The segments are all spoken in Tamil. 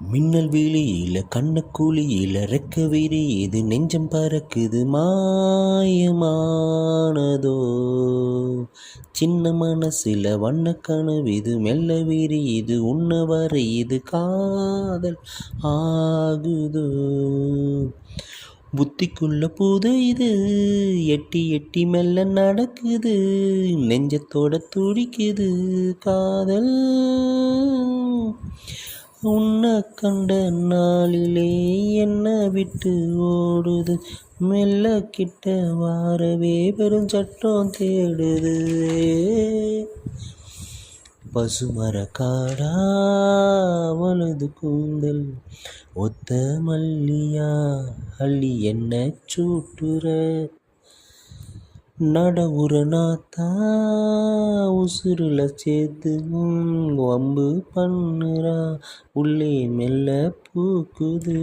மின்னல் விழியில கண்ணக்குழியில ரெக்க விரியுது நெஞ்சம் பறக்குது மாயமானதோ? சின்ன மனசுல வண்ண கனவிது மெல்ல விரியுது உண்ண வரையுது காதல் ஆகுதோ? புத்திக்குள்ள புதையுது எட்டி எட்டி மெல்ல நடக்குது நெஞ்சத்தோட துடிக்குது காதல் உன்னை கண்ட நாளிலே என்ன விட்டு ஓடுது. மெல்ல கிட்ட வாரவே பெருஞ்சட்டம் தேடுது. பசுமர காடாவது கூந்தல் ஒத்த மல்லியா அள்ளி என்ன சூட்டுற. நடவுற நாத்தா உசுருல சேர்த்து வம்பு பண்ணுறா. உள்ளே மெல்ல பூக்குது.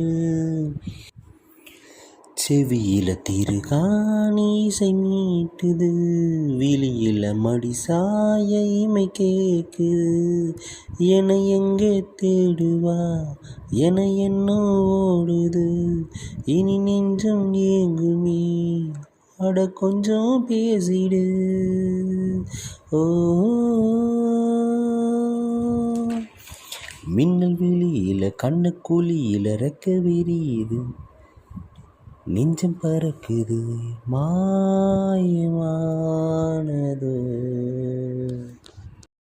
செவியில திருகாணி மீட்டுது விழியில மடி சாய இமை கேக்குது என எங்கே தேடுவா? என என்ன ஓடுது. இனி நெஞ்சம் ஏங்குமே. அட கொஞ்சம் பேசிடு. ஓ. மின்னல் வெளியில் கண்ணு குழியில ரெக்க விரியுது நெஞ்சம் பறக்குது. மாயமானது.